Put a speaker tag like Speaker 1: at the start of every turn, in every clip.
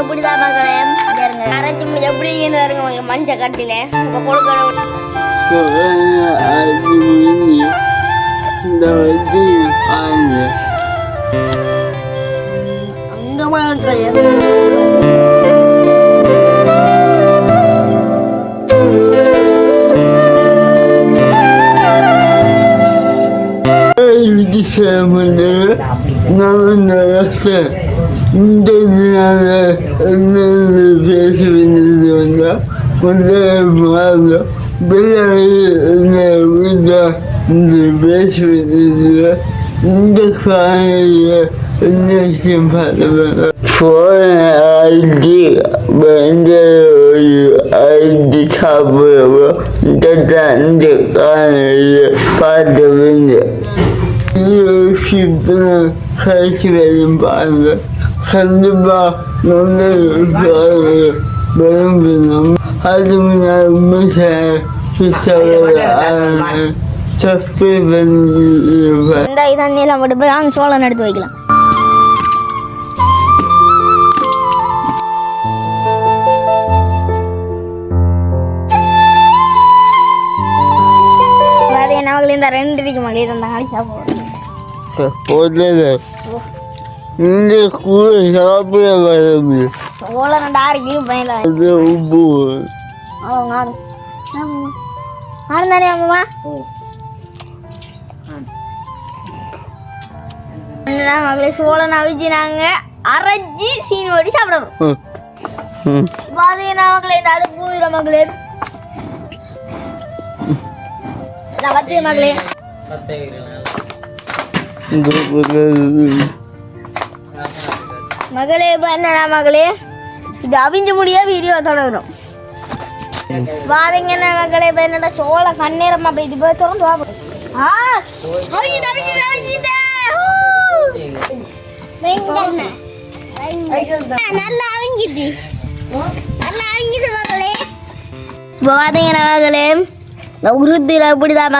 Speaker 1: இப்படிதான் பாருங்க அரைச்சி முடிஞ்ச எப்படின்னு வருங்க உங்களுக்கு மஞ்ச கட்டில இப்ப கொடுக்கணும் அங்க மகளே
Speaker 2: பேசுவது இந்த காலையில் என்ன செய்ய ஃபோன் ஐடி வந்து ஒரு ஐடி சாப்பிடுவோம் இந்த அந்த காலையில் ஐடி வந்து யோசிப்பேன் கழிச்சு வரும் பாருங்க கண்டிப்பாக நல்ல விரும்பணும் அது முன்னாடி சப்ஸ்கிரைப் பண்ணி
Speaker 1: இந்த தண்ணியெல்லாம் போட்டு போய் அங்கே சோளம் எடுத்து வைக்கலாம் இந்த ரெண்டு இருக்கு மகளே இந்த நாளைக்கு சாப்பிடுவோம்
Speaker 2: போடல இந்த கூட சாப்பிட வரது
Speaker 1: சோளம் ரெண்டு ஆறு கிலோ பயனில்
Speaker 2: அது உப்பு.
Speaker 1: ஆடு ஆடு தானே அம்மா மகளே சோளம் அவிச்சு நாங்கள் அரைச்சி சீனி ஓடி சாப்பிடுவோம். பாத்தீங்கன்னா மகளே இந்த அடுப்பு மகளே. நான் மகளே. மகளே இப்போ என்னடா மகளே? இது அவிஞ்ச முடிய வீடியோ தொடரும் பாத்தீங்கன்னா மகளே இப்போ என்னடா சோள கண்ணீரமா போய் இது போய் திறந்து வாங்க ஆ அவிஞ்சுது அவிஞ்சுது அவிஞ்சுது நல்லா அவிஞ்சுது. நல்லா அவிஞ்சுது மகளே. இப்போ மகளே? இந்த உருத்திர இப்படிதான்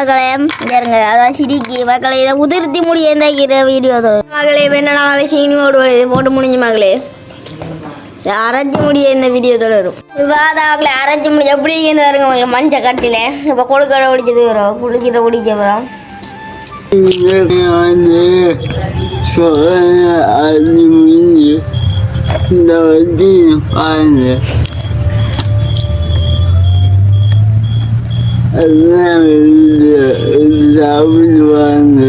Speaker 1: இங்க இருங்க. அதான் சிரிக்கி. மகளே இதை உதிர்த்தி முடிய எந்த வீடியோ மகளே என்னடா மகளே சீனி ஓடு இது போட்டு முடிஞ்சு மகளே இதை அரைச்சி முடிய இந்த வீடியோ தொடரும் இவாதான் மகளே அரைச்சி முடிஞ்சு எப்படின்னு வருங்க உங்களுக்கு மஞ்சள் கட்டில. இப்போ கொழுக்கடை குடிச்சது வரும். குளிக்கிற குடிக்க வரும்.
Speaker 2: இந்த வந்து பாருங்க வாங்க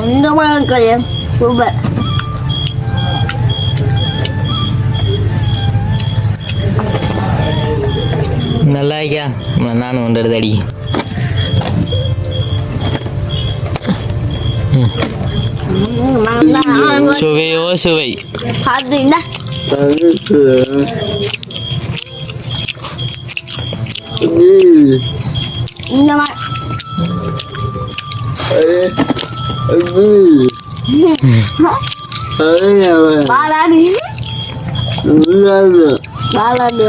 Speaker 1: அந்த மாதிரி சூப்பர்
Speaker 3: நல்லா ஐயா நானும் ஒன்று அடி சுவையோ சுவை
Speaker 1: அது இந்த இந்த மாதிரி பாலாடு பாலாடு